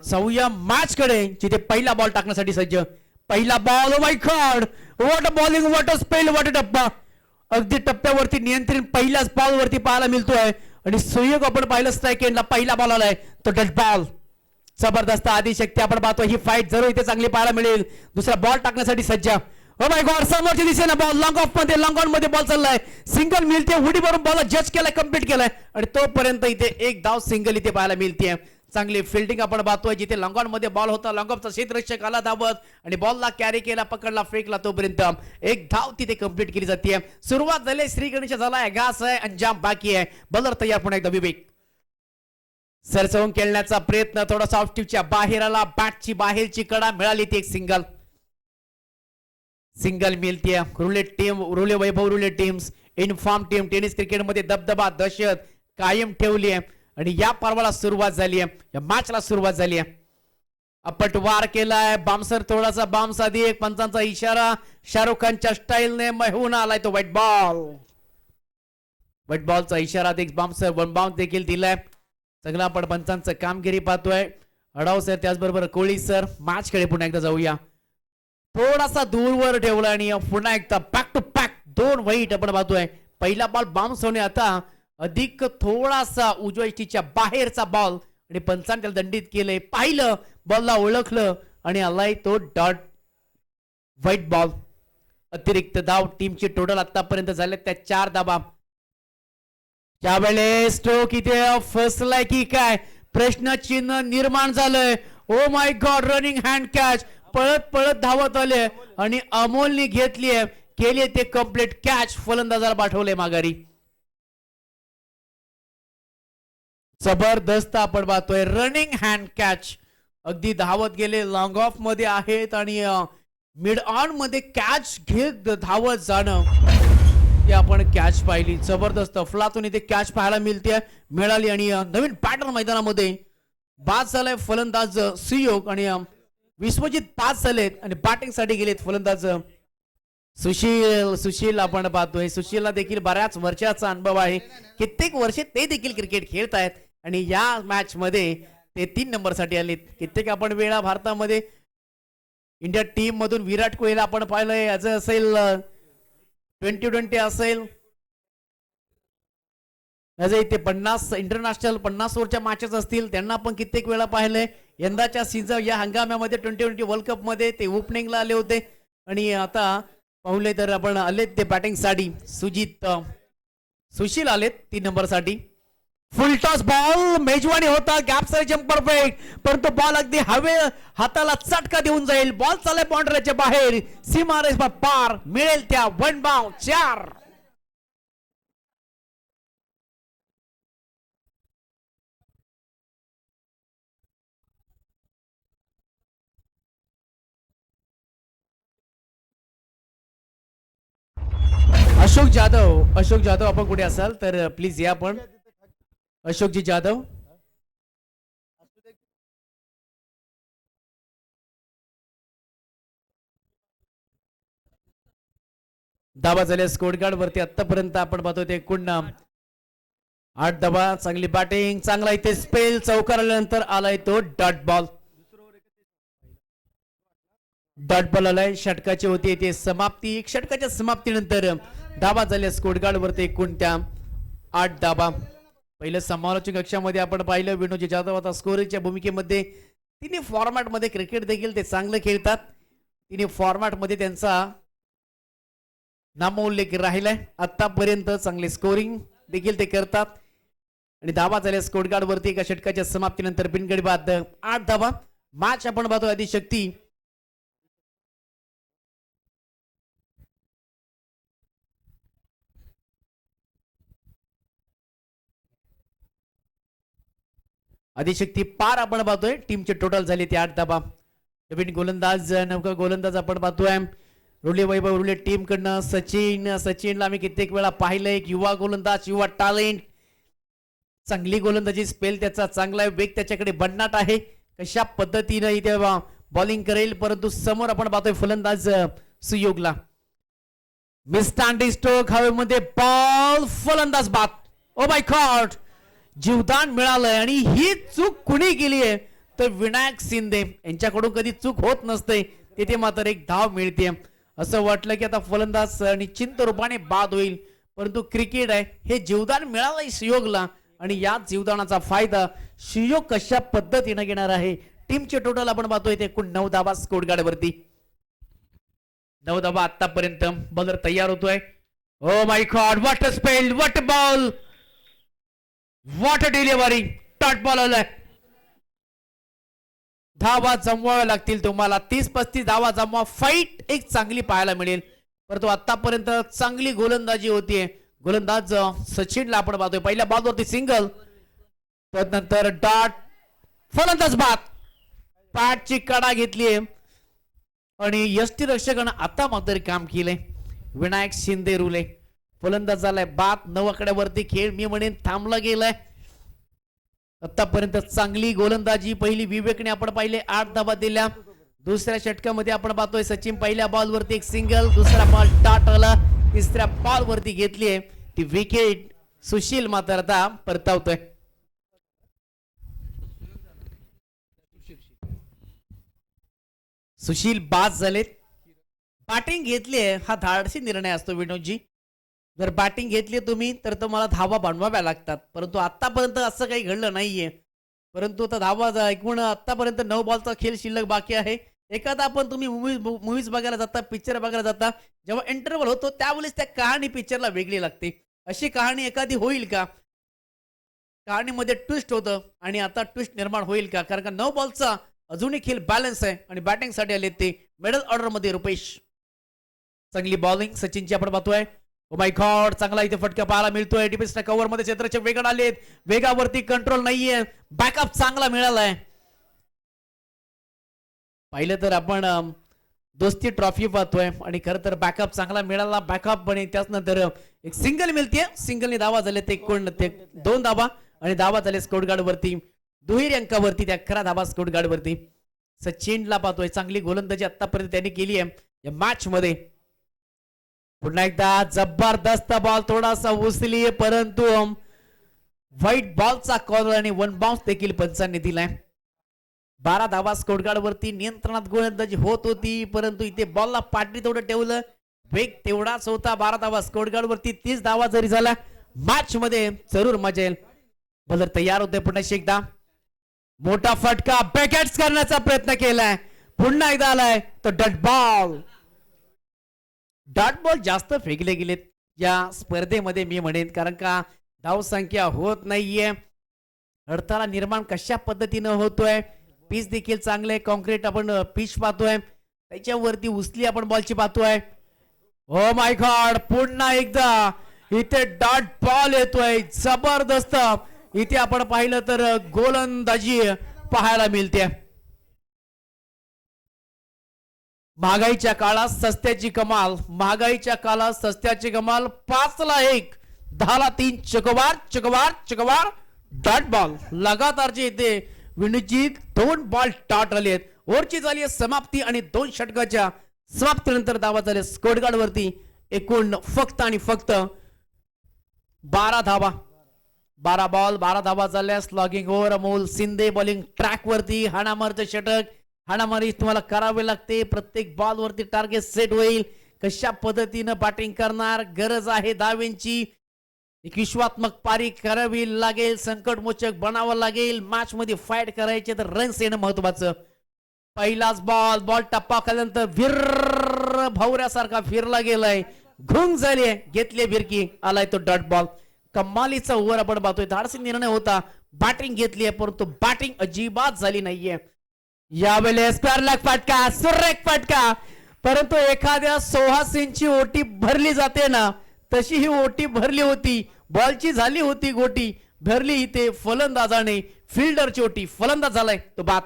चौया match कडे जिथे पहिला बॉल टाकण्यासाठी सज्ज. पहिला ball my god what a bowling what a spell what a टप्पा. अगदी टप्प्यावरती नियंत्रण पहिल्याच बॉल वरती पाहायला मिळतोय. आणि सुयोग आपण पाहिलं स्ट्राईक एंडला पहिला बॉल आलाय. तो डट बॉल जबरदस्त आदिशक्ती आपण पाहतो ही फाईट जरूर इथे चांगली पाहायला मिळेल. दुसरा बॉल टाकण्यासाठी सज्ज. हो माय गॉड समोरच्या दिशेने बॉल लॉंग ऑफमध्ये लॉंग ऑनमध्ये बॉल चाललाय. सिंगल मिळते. हुडी भरून बॉल जज केलाय कंप्लीट केलाय. आणि तोपर्यंत इथे एक धाव सिंगल इथे पाहायला मिळते चांगली फिल्डिंग आपण पाहतोय जिथे लॉंगॉनमध्ये बॉल होता. लॉंगॉफचा क्षेत्ररक्षक आला धावत आणि बॉलला कॅरी केला पकडला फेकला तोपर्यंत. एक धाव तिथे कंप्लीट केली जाते सुरुवात झाली श्री गणेश झालाय घास आहे अंजाम बाकी आहे. बलर तयार पुन्हा एकदा विवेक. सरसवून खेळण्याचा प्रयत्न थोडासा ऑफस्टिपच्या बाहेर आला. बॅटची बाहेरची कडा मिळाली ती एक सिंगल सिंगल मिळते रुले टीम रुले Vaibhav रुले teams in form team tennis क्रिकेटमध्ये दबदबा दहशत कायम ठेवली आहे आणि या पर्वाला सुरुवात झाली आहे. या मॅचला सुरुवात झाली आहे. अपट वार केलाय. बामसर थोडासा बाम्स आधी एक पंचांचा इशारा. शाहरुख खानच्या स्टाईलने महून आलाय तो व्हाईट बॉल व्हाईट बॉलचा इशारा एक बाम्सर वन बाउन्स देखील दिलाय. सगळं आपण पंचांचं कामगिरी पाहतोय. अडाव सर त्याचबरोबर कोळी सर मॅच कडे पुन्हा एकदा जाऊया. थोडासा दूरवर ठेवला आणि पुन्हा एकदा बॅक टू बॅक दोन वाईट आपण पाहतोय. पहिला बॉल बाउन्स होणे आता अधिक थोडासा उजव्या बाहेरचा बॉल आणि पंचांनी त्याला दंडित केलंय. पाहिलं बॉलला ओळखलं आणि आलाय तो डॉट व्हाईट बॉल अतिरिक्त धाव टीमची टोटल आतापर्यंत झाले त्या चार धाबा त्यावेळेस स्ट्रोक इथे फसलाय की काय? प्रश्नचिन्ह निर्माण झालंय. ओ my god running hand catch पळत पळत धावत आले आणि अमोलने घेतली केली ते कंप्लीट कॅच फलंदाजाला पाठवले माघारी. जबरदस्त आपण पाहतोय. रनिंग हँड कॅच अगदी धावत गेले. लॉंग ऑफमध्ये आहेत आणि मिड ऑनमध्ये कॅच घेत धावत जाणं. ती आपण कॅच पाहिली. जबरदस्त. फलातून इथे कॅच पाहायला मिळते. मिळाली आणि नवीन पॅटर्न मैदानामध्ये. बाद झालाय फलंदाज सुयोग आणि विश्वजित पाच झालेत आणि बॅटिंगसाठी गेलेत फलंदाज सुशील. सुशील आपण पाहतोय. सुशीलला देखील बऱ्याच वर्षाचा अनुभव आहे. कित्येक वर्षे ते देखील क्रिकेट खेळत आहेत आणि या मॅच मध्ये ते तीन नंबरसाठी आले. कित्येक आपण वेळा भारतामध्ये इंडिया टीम मधून विराट कोहलीला आपण पाहिलंय. याच असेल ट्वेंटी ट्वेंटी असेल. याचं इथे पन्नास इंटरनॅशनल पन्नास ओव्हरच्या मॅचेस असतील. त्यांना आपण कित्येक वेळा पाहिलंय. यंदाच्या सीझन या हंगामामध्ये ट्वेंटी ट्वेंटी वर्ल्ड कपमध्ये ते ओपनिंगला आले होते. आणि आता पाहुले तर आपण आलेत ते बॅटिंगसाठी. सुजित सुशील आलेत तीन नंबरसाठी. फुलटॉस फुल टॉस बॉल मेजवानी होता गॅप साईड परफेक्ट परंतु बॉल अगदी हवे हाताला चटका देऊन जाईल. बॉल चालय बाउंड्रीच्या बाहेर. सीमा रेषा पार. मिळेल त्या वन बाव चार. अशोक जाधव अशोक जाधव आपण कुठे असाल? तर प्लीज या पण. अशोकजी जाधव. दाबा झाल्या स्कोर वरती आतापर्यंत आपण पाहतो ते कुंडा आठ दबा चांगली बॅटिंग चांगला इथे स्पेल चौकार आल्यानंतर आलाय तो डॉट बॉल डॉट बॉल आलाय षटकाची होती इथे समाप्ती. षटकाच्या समाप्तीनंतर दाबा झाल्या स्कोर वरती कोणत्या आठ दाबा पहिलं समालोचक कक्षामध्ये आपण पाहिलं विनोजी जाधव आता स्कोरिंगच्या भूमिकेमध्ये. तिन्ही फॉर्मॅटमध्ये क्रिकेट देखील ते चांगलं खेळतात. तिन्ही फॉर्मॅटमध्ये त्यांचा नामोल्लेख राहिलाय. आत्तापर्यंत चांगले स्कोरिंग देखील ते करतात. आणि धावा झाल्या स्कोरगार्डवरती एका षटकाच्या समाप्तीनंतर बिनगडी बाद आठ धावा. मॅच आपण पाहतो आदिशक्ती अधिशक्ती पार आपण पाहतोय. टीमचे टोटल झाले ते आठ धाबा नवीन गोलंदाज नवका गोलंदाज आपण पाहतोय. रुले वैभव रुले टीम कडनं सचिन सचिनला आम्ही कित्येक वेळा पाहिलंय. एक युवा गोलंदाज युवा टॅलेंट चांगली गोलंदाजी स्पेल त्याचा चांगला आहे, वेग त्याच्याकडे भन्नाट आहे. कशा पद्धतीनं इथे बॉलिंग करेल परंतु समोर आपण पाहतोय फलंदाज सुयोगला. मिस्टांडी स्टोक हवेमध्ये बॉल फलंदाज बात ओ माय गॉड जीवदान मिळालंय आणि ही चूक कुणी केली आहे? तर विनायक शिंदे. यांच्याकडून कधी चूक होत नसते तिथे मात्र एक धाव मिळते. असं वाटलं की आता फलंदाज निश्चिंत रूपाने बाद होईल. परंतु क्रिकेट आहे हे जीवदान मिळालंय सुयोगला. आणि या जीवदानाचा फायदा सुयोग कशा पद्धतीनं घेणार आहे? टीमचे टोटल आपण पाहतोय ते एकूण नऊ धाबा स्कोर वरती नऊ धाबा आतापर्यंत बॉलर तयार होतोय. ओ my god what spell what ball what delivery टॉट बॉल आलाय धावा जमवाव्या लागतील तुम्हाला. तीस पस्तीस धावा जमवा. फाईट एक चांगली पाहायला मिळेल. परंतु आतापर्यंत चांगली गोलंदाजी होतीये. गोलंदाज सचिनला आपण पाहतोय पहिल्या बॉलवरती सिंगल. त्यानंतर डॉट फलंदाज बाद. पॅटची कडा घेतलीये. आणि यष्टी रक्षकानं आता मात्र काम केलंय. विनायक शिंदे रुले. फलंदाज झालाय बाद नवाकड्यावरती खेळ मी म्हणेन थांबला गेलाय. आतापर्यंत चांगली गोलंदाजी पहिली विवेकने आपण पाहिले आठ धाबा दिल्या. दुसऱ्या षटकामध्ये आपण पाहतोय सचिन पहिल्या बॉल वरती एक सिंगल दुसरा बॉल टाट आला तिसऱ्या बॉल वरती आहे. ती विकेट सुशील मात्र आता परतावतोय. सुशील बाद झालेत. बॅटिंग घेतली हा धाडसी निर्णय असतो विनोदजी. जर बॅटिंग घेतली तुम्ही तर तुम्हाला धावा बनवाव्या लागतात. परंतु आतापर्यंत असं काही घडलं नाहीये. परंतु आता धावा एकूण आतापर्यंत नऊ बॉलचा खेळ शिल्लक बाकी आहे. एखादा आपण तुम्ही मूवी मूवीज बघायला जाता पिक्चर बघायला जाता जेव्हा इंटरव्हल होतो त्यावेळेस त्या कहाणी पिक्चरला वेगळी लागते. अशी कहाणी एखादी होईल का? कहाणीमध्ये ट्विस्ट होतं आणि आता ट्विस्ट निर्माण होईल का? कारण का नऊ बॉलचा अजूनही खेळ बॅलन्स आहे आणि बॅटिंगसाठी आले ते मेडल ऑर्डरमध्ये रुपेश. चांगली बॉलिंग सचिनची आपण पाहतोय. ओ माय गॉड चांगला इथे फटका पाहायला मिळतोय. डिफेन्सच्या कव्हरमध्ये क्षेत्राचे वेगळ आलेत. वेगावरती कंट्रोल नाहीये. बॅकअप चांगला मिळालाय. पाहिलं तर आपण दोस्ती ट्रॉफी पाहतोय. आणि खरं तर बॅकअप चांगला मिळाला. बॅकअप पण त्याच नंतर एक सिंगल मिळते सिंगलने दावा झाले ते कोण? ते दोन धाबा आणि दावा झाले स्कोट गार्ड वरती. दुहेरी अंकावरती त्या अकरा धाबा स्कोट गार्ड वरती. सचिनला पाहतोय. चांगली गोलंदाजी आतापर्यंत त्यांनी केली आहे या मॅच मध्ये पुन्हा एकदा जबरदस्त बॉल थोडासा उचली परंतु व्हाईट बॉलचा कॉर्नर आणि वन बाउन्स देखील पंचांनी दिलाय. बारा धावा स्कोडगार्डवरती नियंत्रणात गोलंदाजी होत होती परंतु इथे बॉलला पाटणी तेवढं ठेवलं. वेग तेवढाच होता बारा धावा स्कोडगार्डवरती तीस धावा जरी झाला मॅच मध्ये जरूर मजा येईल. बॉलर तयार होते पुन्हा एकदा. मोठा फटका बॅकेट्स करण्याचा प्रयत्न केलाय. पुन्हा एकदा आलाय तो डट बॉल डॉट बॉल जास्त फेकले गेलेत. या स्पर्धेमध्ये मी म्हणेन कारण का धावसंख्या होत नाहीये. अडथळा निर्माण कशा पद्धतीनं होतोय? पीच देखील चांगले कॉन्क्रीट आपण पिच पाहतोय. त्याच्यावरती उचली आपण बॉलची पाहतोय. हो माय गॉड पुन्हा एकदा इथे डॉट बॉल येतोय. जबरदस्त. इथे आपण पाहिलं तर गोलंदाजी पाहायला मिळते. महागाईच्या काळात सस्त्याची कमाल महागाईच्या काळात सस्त्याची कमाल पाचला एक दहा ला तीन चकवार चकवार चकवार डॉट बॉल लगातारचे इथे विनुजीत दोन बॉल डॉट आले आहेत. ओव्हरची झाली आहे समाप्ती आणि दोन षटकाच्या समाप्तीनंतर धावा झाले स्कोडगार्ड वरती. एकूण फक्त आणि फक्त बारा धावा. बारा बॉल बारा धावा झाल्यास logging over Amol Shinde bowling track वरती. हाणामारचं षटक. हाणामारी तुम्हाला करावे लागते. प्रत्येक बॉलवरती टार्गेट सेट होईल. कशा पद्धतीनं बॅटिंग करणार? गरज आहे दावेंची एक विश्वात्मक पारी करावी लागेल. संकटमोचक बनावं लागेल. मॅच मध्ये फाईट करायचे तर रन्स येणं महत्वाचं. पहिलाच बॉल बॉल टप्पा खाल्यानंतर विर्र भवऱ्यासारखा फिरला गेलाय. घुंग झाली घेतली भिरकी आलाय तो डॉट बॉल कमालीचा ओव्हर आपण पाहतोय. धाडसी निर्णय होता. बॅटिंग घेतली आहे परंतु बॅटिंग अजिबात झाली नाहीये. यावेळेस स्क्वेअरला फटका सुरेख फटका. परंतु एखाद्या सोहासींची ओटी भरली जाते ना तशी ही ओटी भरली होती बॉलची झाली होती गोटी भरली इथे फलंदाजाने. फिल्डरची ओटी फलंदाज झालाय तो बात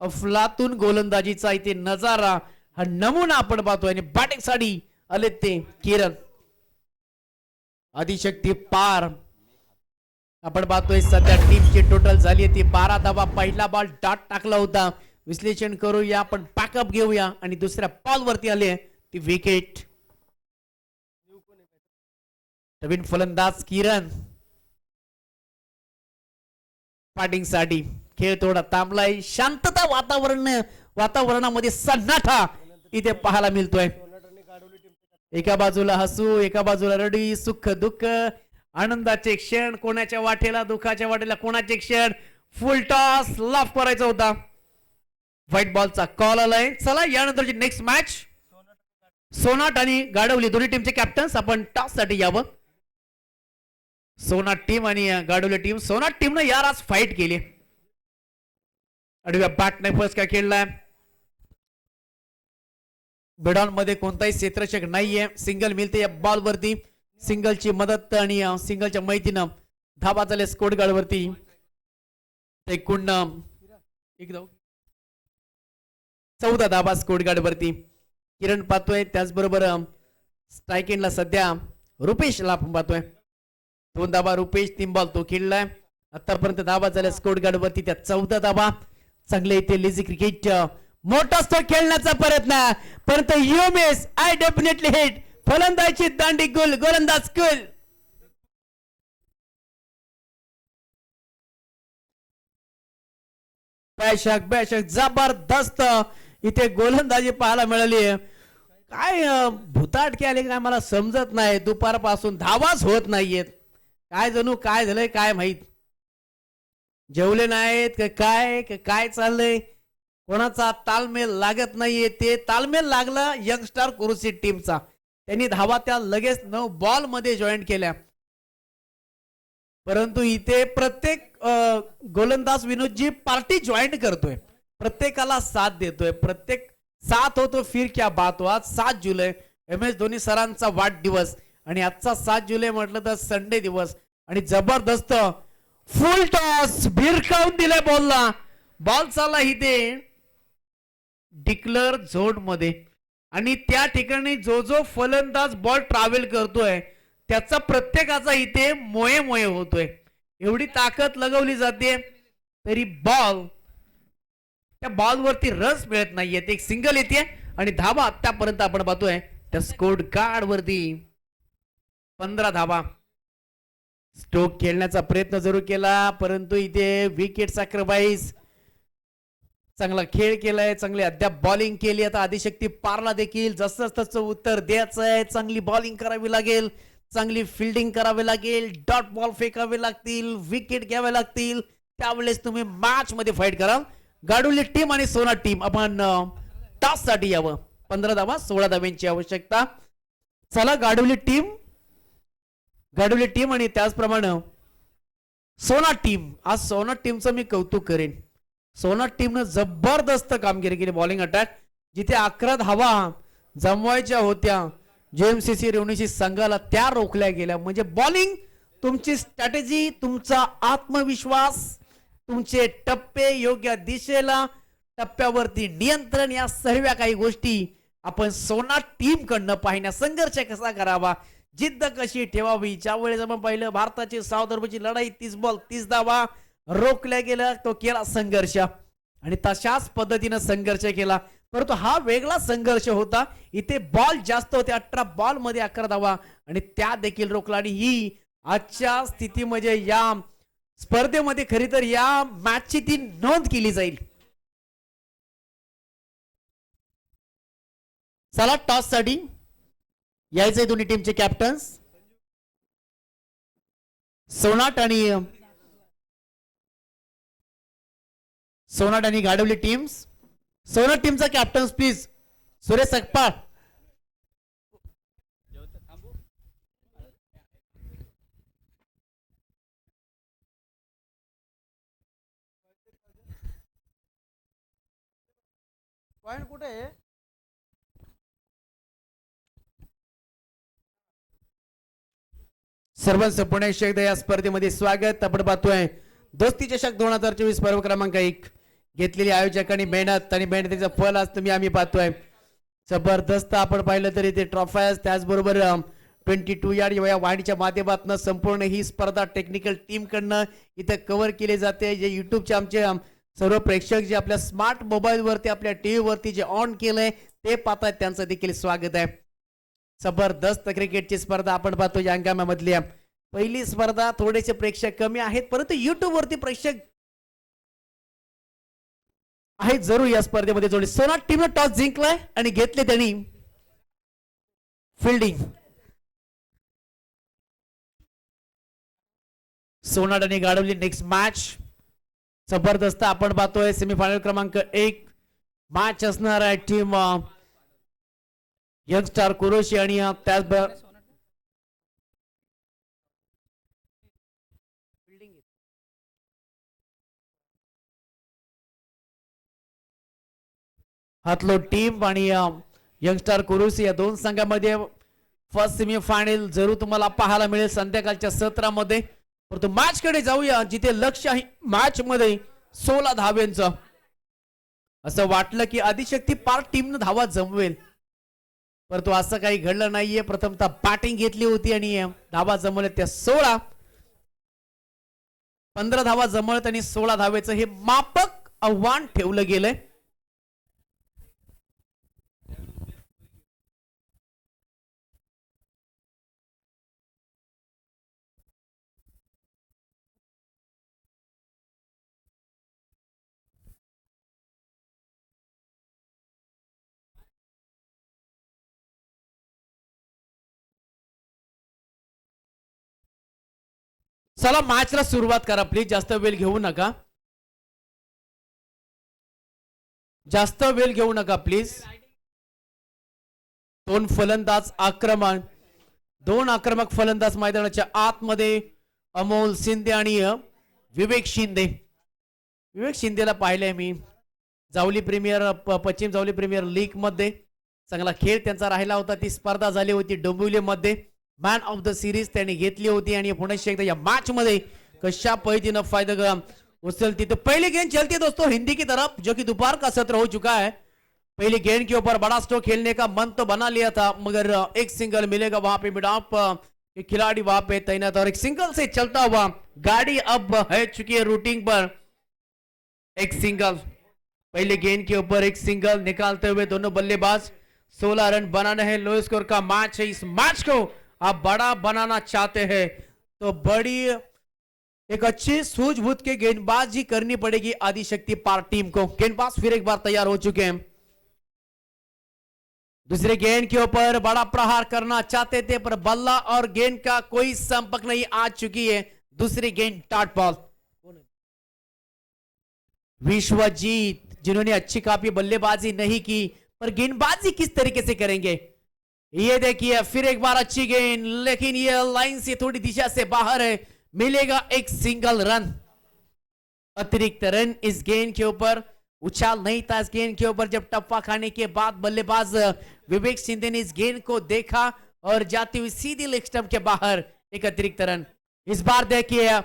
अफलातून गोलंदाजीचा इथे नजारा हा नमुना आपण पाहतोय. आणि बॅटिंग साडी आले ते किरण आदिशक्ती पार. आपण पाहतोय सध्या टीमची टोटल झाली आहे ती बारा धावा. पहिला बॉल डॉट टाकला होता. विश्लेषण करूया आपण बॅकअप घेऊया आणि दुसऱ्या बॉल वरती आले ती विकेट नवीन फलंदाज किरण. साठी. खेळ थोडा थांबलाय. शांतता वातावरण वातावरणामध्ये सन्नाटा इथे पाहायला मिळतोय. एका बाजूला हसू एका बाजूला रडी सुख दुःख आनंदाचे क्षण कोणाच्या वाटेला दुःखाच्या वाटेला कोणाचे क्षण? फुल टॉस लाफ करायचा होता. व्हाईट बॉलचा कॉल आलाय. चला यानंतरची नेक्स्ट मॅच सोनाट आणि गाडवली दोन्ही टीमचे कॅप्टन्स आपण टॉससाठी यावं. सोनाट टीम आणि गाडवली टीम सोनाट टीमनं यार आज फाईट केली. आडव्या बॅट नाही फर्स्ट काय खेळलाय? बेडॉनमध्ये कोणताही क्षेत्ररक्षक नाहीये. सिंगल मिळते या बॉल वरती. सिंगलची मदत आणि सिंगलच्या माहितीनं धाबा झाले स्कोर गार्ड एकूण एक धाव. चौदा धाबा स्कोर गार्ड वरती किरण पाहतोय त्याचबरोबर स्ट्रायकिंगला सध्या रुपेशला आपण पाहतोय. दोन धाबा रुपेश तीन बॉल तो खेळलाय. आतापर्यंत धाबा झाल्या स्कोट गार्ड त्या चौदा धाबा चांगले इथे लेझी क्रिकेट मोठा असतो खेळण्याचा प्रयत्न परंतु यू आय डेफिनेटली हिट फलंदाजी दांडी गुल गोलंदाज गुल. बॅशक बॅशक जबरदस्त इथे गोलंदाजी पाहायला मिळाली. काय भुताटके आले काय मला समजत नाही. दुपारपासून धावाच होत नाहीयेत. काय जणू काय झालंय काय माहीत? जेवले नाहीत काय काय चाललंय? कोणाचा तालमेल लागत नाहीये. ते तालमेल लागला यंगस्टार कुरुसी टीमचा. त्यांनी धावा त्या लगेच नऊ बॉलमध्ये जॉईन केल्या. परंतु इथे प्रत्येक गोलंदाज विनोदजी पार्टी जॉईन करतोय. प्रत्येकाला साथ देतोय. प्रत्येक साथ होतो फिर क्या बात हो. आज सात जुलै. एम एस धोनी सरांचा वाढदिवस. आणि आजचा सात जुलै म्हटलं तर संडे दिवस. आणि जबरदस्त फुल टॉस भिरकावून दिलाय बॉलला बॉल चालला इथे. डिक्लर झोनमध्ये आणि त्या ठिकाणी जो जो फलंदाज बॉल ट्रॅव्हल करतोय त्याचा प्रत्येकाचा इथे मोये मोये होतोय. एवढी ताकद लगवली जाते तरी बॉल त्या बॉलवरती रस मिळत नाहीये. ते एक सिंगल येते आणि धाबा आतापर्यंत आपण पाहतोय. त्या स्कोर कार्ड वरती पंधरा धाबा स्टोक खेळण्याचा प्रयत्न जरूर केला परंतु इथे विकेट सॅक्रिफाईस चांगला खेळ केलाय चांगली अद्याप बॉलिंग केली. आता आदिशक्ती पारला देखील जसं तसं उत्तर द्यायचं आहे चांगली बॉलिंग करावी लागेल. चांगली फिल्डिंग करावी लागेल. डॉट बॉल फेकावे लागतील विकेट घ्यावे लागतील. त्यावेळेस तुम्ही मॅच मध्ये फाईट कराल गाडुली टीम आणि सोना टीम आपण टॉससाठी यावं. पंधरा धावा सोळा धाव्यांची आवश्यकता. चला गाडुली टीम गाडुली टीम आणि त्याचप्रमाणे सोना टीम आज सोना टीमचं मी कौतुक करेन. सोना टीमनं जबरदस्त कामगिरी केली बॉलिंग अटॅक. जिथे अकरा धावा जमवायच्या होत्या जेएमसीसी रेवणीशी संघाला त्या रोखल्या गेल्या. म्हणजे बॉलिंग तुमची स्ट्रॅटेजी तुमचा आत्मविश्वास तुमचे टप्पे योग्य दिशेला टप्प्यावरती नियंत्रण या सर्व काही गोष्टी आपण सोना टीम कडनं संघर्ष कसा करावा? जिद्द कशी ठेवावी? ज्यावेळेस आपण पाहिलं भारताची साऊथ अरबची लढाई तीस बॉल तीस धावा. रोखल्या गेला तो केला संघर्ष. आणि तशाच पद्धतीनं संघर्ष केला. परंतु हा वेगळा संघर्ष होता. इथे बॉल जास्त होते अठरा बॉलमध्ये अकरा धावा. आणि त्या देखील रोखला. आणि ही आजच्या स्थितीमध्ये म्हणजे या स्पर्धेमध्ये खरी तर या मॅचची ती नोंद केली जाईल. चला टॉससाठी. यायचंय दोन्ही टीमचे कॅप्टन्स सोनाट आणि सोनाट आणि गाडवली टीम्स सोनाट टीमचा captains please Suresh Sakpal. Point कुठे आहे? सर्वांचं पुणे या स्पर्धेमध्ये स्वागत. आपण पाहतोय दोस्ती चषक दोन हजार चोवीस पर्व क्रमांक एक. घेतलेली आयोजकांनी मेहनत आणि मेहनतीचं फल आज तुम्ही आम्ही पाहतोय. जबरदस्त आपण पाहिलं तरी ते ट्रॉफायज त्याचबरोबर ट्वेंटी टू यार्ड या वाहिनीच्या माध्यमातून संपूर्ण ही स्पर्धा टेक्निकल टीमकडनं इथं कव्हर केली जाते. जे युट्यूबचे आमचे सर्व प्रेक्षक जे आपल्या स्मार्ट मोबाईलवरती आपल्या टीव्ही वरती जे ऑन केलंय ते पाहतात त्यांचं देखील स्वागत आहे. जबरदस्त क्रिकेटची स्पर्धा आपण पाहतो या हंगामामधली. पहिली स्पर्धा थोडेसे प्रेक्षक कमी आहेत परंतु युट्यूबवरती प्रेक्षक आहे जरूर या स्पर्धेमध्ये जोडले. सोनाट टीमनं टॉस जिंकलाय आणि घेतले त्यांनी फिल्डिंग सोनाडाने गाडवली नेक्स्ट मॅच जबरदस्त आपण पाहतोय सेमीफायनल क्रमांक एक. मॅच असणार आहे टीम यंगस्टार कुरोशी आणि त्याचबरोबर हातलो टीम आणि यंगस्टार कुरुसी या दोन संघामध्ये फर्स्ट सेमी फायनल जरूर तुम्हाला पाहायला मिळेल संध्याकाळच्या सत्रामध्ये. परंतु मॅच कडे जाऊया जिथे लक्ष आहे मॅच मध्ये सोळा धाव्यांचं. असं वाटलं की आदिशक्ती पार टीमनं धावा जमवेल. परंतु असं काही घडलं नाहीये. प्रथमतः बॅटिंग घेतली होती आणि धावा जमवल्या त्या सोळा. पंधरा धावा जमवत आणि सोळा धावेचं हे मापक आव्हान ठेवलं गेलंय. चला मॅचला सुरुवात करा प्लीज जास्त वेळ घेऊ नका. जास्त वेळ घेऊ नका प्लीज दोन फलंदाज आक्रमण. दोन आक्रमक फलंदाज मैदानाच्या आतमध्ये अमोल शिंदे आणि विवेक शिंदे. विवेक शिंदेला पाहिले मी. जावली प्रीमियर प- पश्चिम जावली प्रीमियर लीगमध्ये चांगला खेळ त्यांचा राहिला होता. ती स्पर्धा झाली होती डोंबिवलीमध्ये मॅन ऑफ़ द सिरीज होती आणि पुन्हा एकदा या मॅच मध्ये कशा पद्धतीनं फ़ायदा उचलती तो पहली गेंद चलती है दोस्तों, हिंदी की तरफ़, जो कि दोपहर का सत्र हो चुका है. पहली गेंद के ऊपर बड़ा स्ट्रोक खेलने का मन तो बना लिया था, मगर एक सिंगल मिलेगा वहाँ पे मिड ऑफ़ खिलाड़ी वहाँ पे तैनात और एक सिंगल से चलता हुआ गाड़ी अब है चुकी है रूटिंग पर. एक सिंगल पहले गेंद के ऊपर एक सिंगल निकालते हुए दोनों बल्लेबाज 16 रन बनाने हैं. लो स्कोर का मैच है इस मैच को. आप बड़ा बनाना चाहते हैं तो बड़ी, एक अच्छी सूझबूझ के गेंदबाजी करनी पड़ेगी आदिशक्ति पार टीम को। गेंदबाज फिर एक बार तैयार हो चुके हैं। दूसरे गेंद के ऊपर बड़ा प्रहार करना चाहते थे, पर बल्ला और गेंद का कोई संपर्क नहीं आ चुकी है। दूसरी गेंद टाट बॉल। विश्वजीत जिन्होंने अच्छी काफ़ी बल्लेबाजी नहीं की, पर गेंदबाजी किस तरीके से करेंगे? ये देखिए, फिर एक बार अच्छी गेंद, लेकिन ये लाइन से थोड़ी दिशा से बाहर है। मिलेगा एक सिंगल रन अतिरिक्त रन इस गेंद के ऊपर। उछाल नहीं था इस गेंद के ऊपर जब टप्पा खाने के बाद बल्लेबाज विवेक शिंदे ने इस गेंद को देखा और जाती हुई सीधी लेग स्टंप के बाहर एक अतिरिक्त रन। इस बार देखिए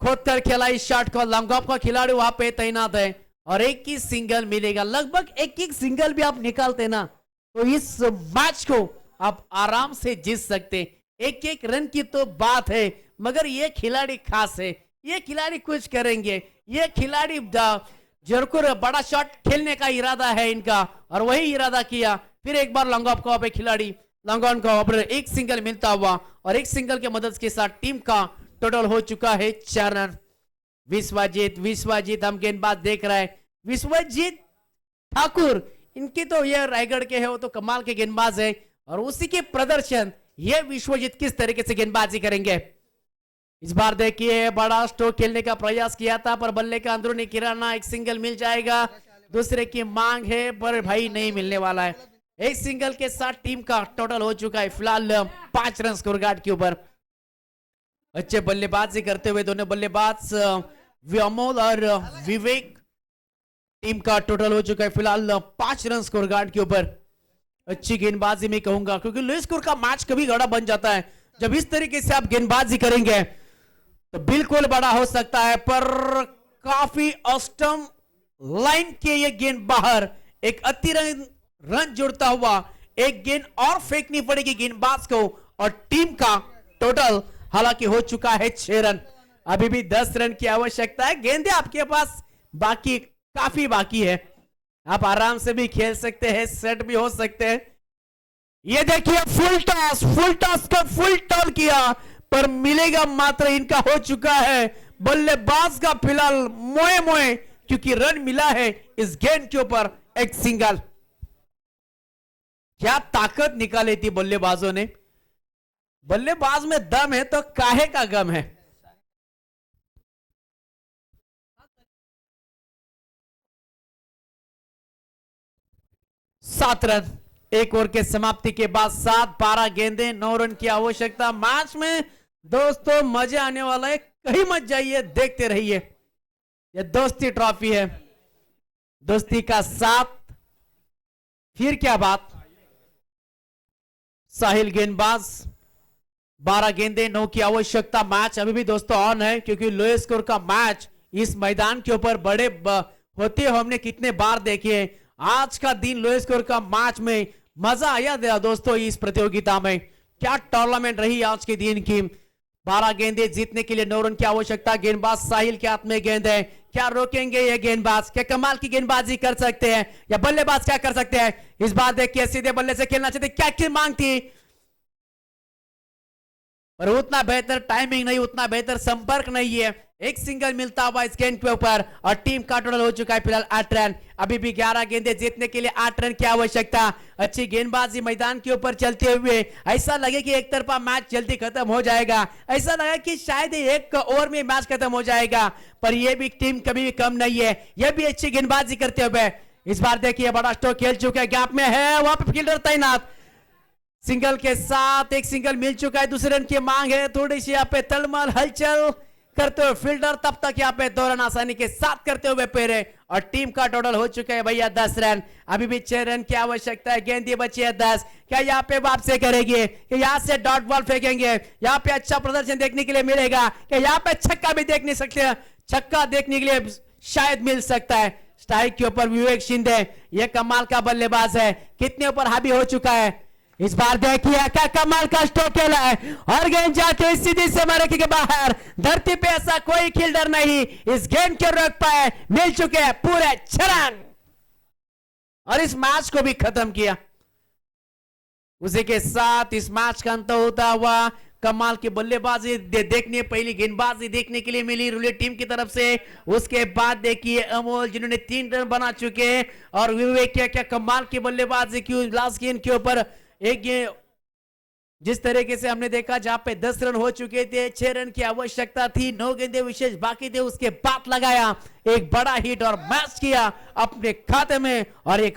खोतर खेला इस शॉट को लंगॉप का खिलाड़ी वहाँ पे तैनात है और एक ही सिंगल मिलेगा। लगभग एक एक सिंगल भी आप निकालते ना। तो इस मैच को आप आराम से जीत सकते एक एक रन की तो बात है, मगर ये खिलाड़ी खास है। ये खिलाड़ी कुछ करेंगे। ये खिलाड़ी जरकुर बड़ा शॉट खेलने का इरादा है इनका, और वही इरादा किया। फिर एक बार लॉन्ग ऑफ़ का पे खिलाड़ी, लॉन्ग ऑन का पर एक सिंगल मिलता हुआ, और एक सिंगल के मदद के साथ टीम का टोटल हो चुका है चार रन। विश्वजीत विश्वजीत, हम गेंदबाज देख रहे हैं। विश्वजीत ठाकुर इनके तो ये रायगढ़ के है, वो तो कमाल के गेंदबाज है। और उसी के प्रदर्शन, ये विश्वजीत किस तरीके से गेंदबाजी करेंगे? इस बार देखिए, बड़ा स्ट्रोक खेलने का प्रयास किया था, पर बल्ले का अंदरूनी किराना, एक सिंगल मिल जाएगा। दूसरे की मांग है, पर भाई नहीं मिलने वाला है। एक सिंगल के साथ टीम का टोटल हो चुका है, फ़िलहाल, पाँच रन स्कोर गार्ड के ऊपर। अच्छे बल्लेबाजी करते हुए दोनों बल्लेबाज और विवेक टीम का टोटल हो चुका है फ़िलहाल पाँच रन स्कोर गार्ड के ऊपर। अच्छी गेंदबाजी में कहूँगा, क्योंकि लो स्कोर का मैच कभी गड़ा बन जाता है। जब इस तरीके से आप गेंदबाजी करेंगे तो बिल्कुल बड़ा हो सकता है, पर काफ़ी अष्टम लाइन के ये गेंद बाहर, एक अति रन रन जोड़ता हुआ, एक गेंद और फेंकनी पड़ेगी गेंदबाज को, और टीम का टोटल हालाँकि हो चुका है छह रन। अभी भी दस रन की आवश्यकता है, गेंदे आपके पास, बाकी काफ़ी बाकी है। आप आराम से भी खेल सकते हैं, सेट भी हो सकते हैं। ये देखिए फुल टॉस फुल टॉस का फुल टॉल किया, पर मिलेगा मात्र इनका हो चुका है। बल्लेबाज का फ़िलहाल मोए मोए क्योंकि रन मिला है इस गेंद के ऊपर एक सिंगल क्या ताकत निकाली थी बल्लेबाजों ने। बल्लेबाज में दम है तो काहे का गम है? सात रन। एक ओवर के समाप्ति के बाद सात बारह गेंदे, नौ रन की आवश्यकता। मैच में दोस्तों, मज़ा आने वाला है। कहीं मत जाइए, देखते रहिए। ये दोस्ती ट्रॉफी है। दोस्ती का साथ। फिर क्या बात? साहिल गेंदबाज। बारह गेंदे, नौ की आवश्यकता। मैच अभी भी दोस्तों ऑन है, क्योंकि लोए स्कोर का मैच इस मैदान के ऊपर बड़े होते हमने कितने बार देखे हैं। आज का दिन लोए स्कोर का मैच में मज़ा आया दिया दोस्तों इस प्रतियोगिता में। क्या टूर्नामेंट रही आज के दिन की? बारह गेंदे जीतने के लिए नौ रन की आवश्यकता, गेंदबाज साहिल के हाथ में गेंद है। क्या रोकेंगे ये गेंदबाज? क्या कमाल की गेंदबाजी कर सकते हैं? या बल्लेबाज क्या कर सकते हैं? इस बार देखिए, सीधे बल्ले से खेलना चाहते क्या की मांग थी? पर उतना बेहतर टाइमिंग नहीं, उतना बेहतर संपर्क नहीं है। एक सिंगल मिलता हुआ इस गेंद के ऊपर और टीम का टोटल हो चुका है फ़िलहाल आठ रन। अभी भी ग्यारह गेंदे जीतने के लिए आठ रन की आवश्यकता। अच्छी गेंदबाजी मैदान के ऊपर चलते हुए ऐसा लगे कि एक तरफा मैच जल्दी खत्म हो जाएगा। ऐसा लगा कि शायद एक ओवर में मैच खत्म हो जाएगा। पर यह भी टीम कभी भी कम नहीं है। यह भी अच्छी गेंदबाजी करते हुए इस बार देखिए बड़ा स्ट्रोक खेल चुके गैप में है, वहाँ पे फील्डर तैनात। सिंगल के साथ एक सिंगल मिल चुका है, दूसरे रन की मांग है। थोड़ी सी यहाँ पे तलमल, हलचल करते हुए फील्डर तब तक यहाँ पे दो रन आसानी के साथ करते हुए पेरे और टीम का टोटल हो चुका है भैया दस रन। अभी भी छह रन की आवश्यकता है। गेंदी बची है दस। क्या यहाँ पे वापसी करेगी? कि यहाँ से डॉट बॉल फेंकेंगे? यहाँ पे अच्छा प्रदर्शन देखने के लिए मिलेगा। कि यहाँ पे छक्का भी देख नहीं सकते? छक्का देखने के लिए शायद मिल सकता है। स्ट्राइक के ऊपर विवेक शिंदे, ये कमाल का बल्लेबाज है। कितने ऊपर हावी हो चुका है? इस बार देखिए क्या कमाल का स्ट्रोक खेला है। और गेंद जाके सीधी से मारे के बाहर। धरती पे ऐसा कोई फील्डर नहीं। इस गेंद के रोक पाए। मिल चुके हैं पूरे छह और इस मैच को भी खत्म किया। उसी के साथ इस मैच का अंत होता हुआ कमाल की बल्लेबाजी दे, देखने पहली गेंदबाजी देखने के लिए मिली रुले टीम की तरफ़ से। उसके बाद देखिए अमोल जिन्होंने तीन रन बना चुके हैं। और विवेक क्या क्या कमाल की बल्लेबाजी की लास्ट गेंद के ऊपर। एक ये जिस तरीके से हमने देखा जहाँ पे दस रन हो चुके थे, छह रन की आवश्यकता थी, नौ गेंदे विशेष बाकी थे, उसके बाद लगाया, एक बड़ा हिट और मैच किया अपने खाते में और एक